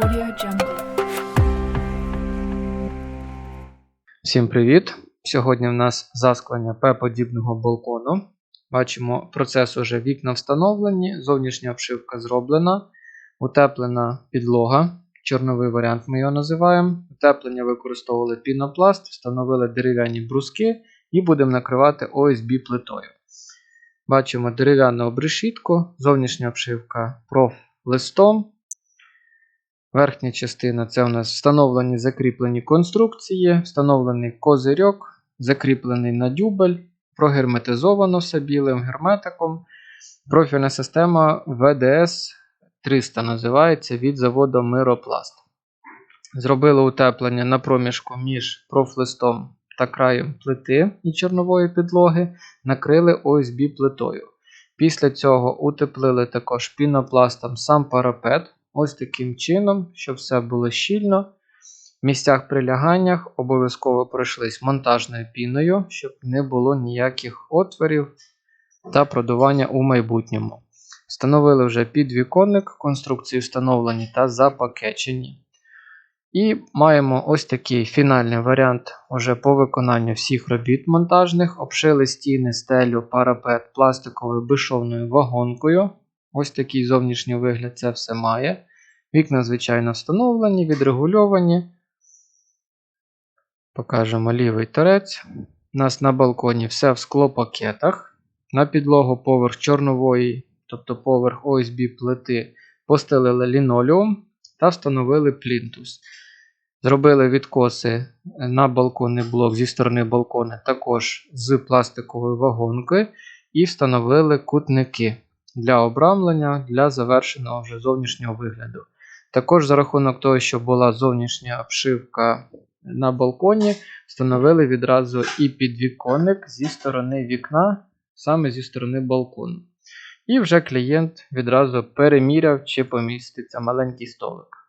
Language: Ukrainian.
Audio. Всім привіт! Сьогодні в нас засклення П-подібного балкону. Бачимо, процес уже вікна встановлені, зовнішня обшивка зроблена, утеплена підлога, чорновий варіант ми його називаємо. Утеплення використовували пінопласт, встановили дерев'яні бруски і будемо накривати ОСБ плитою. Бачимо дерев'яну обрешітку, зовнішня обшивка профлистом. Верхня частина це у нас встановлені закріплені конструкції, встановлений козирьок, закріплений на дюбель, прогерметизовано все білим герметиком. Профільна система ВДС 300 називається від заводу Миропласт. Зробили утеплення на проміжку між профлистом та краєм плити і чорнової підлоги, накрили ОСБ плитою. Після цього утеплили також пінопластом сам парапет. Ось таким чином, щоб все було щільно. В місцях приляганнях обов'язково пройшлись монтажною піною, щоб не було ніяких отворів та продування у майбутньому. Встановили вже підвіконник, конструкції встановлені та запакечені. І маємо ось такий фінальний варіант уже по виконанню всіх робіт монтажних. Обшили стіни, стелю, парапет пластиковою безшовною вагонкою. Ось такий зовнішній вигляд це все має. Вікна, звичайно, встановлені, відрегульовані. Покажемо лівий торець. У нас на балконі все в склопакетах. На підлогу поверх чорнової, тобто поверх ОСБ плити, постелили лінолеум та встановили плінтус. Зробили відкоси на балконний блок зі сторони балкона також з пластиковою вагонкою і встановили кутники для обрамлення для завершеного вже зовнішнього вигляду. Також за рахунок того, що була зовнішня обшивка на балконі, встановили відразу і підвіконник зі сторони вікна, саме зі сторони балкону. І вже клієнт відразу переміряв, чи поміститься маленький столик.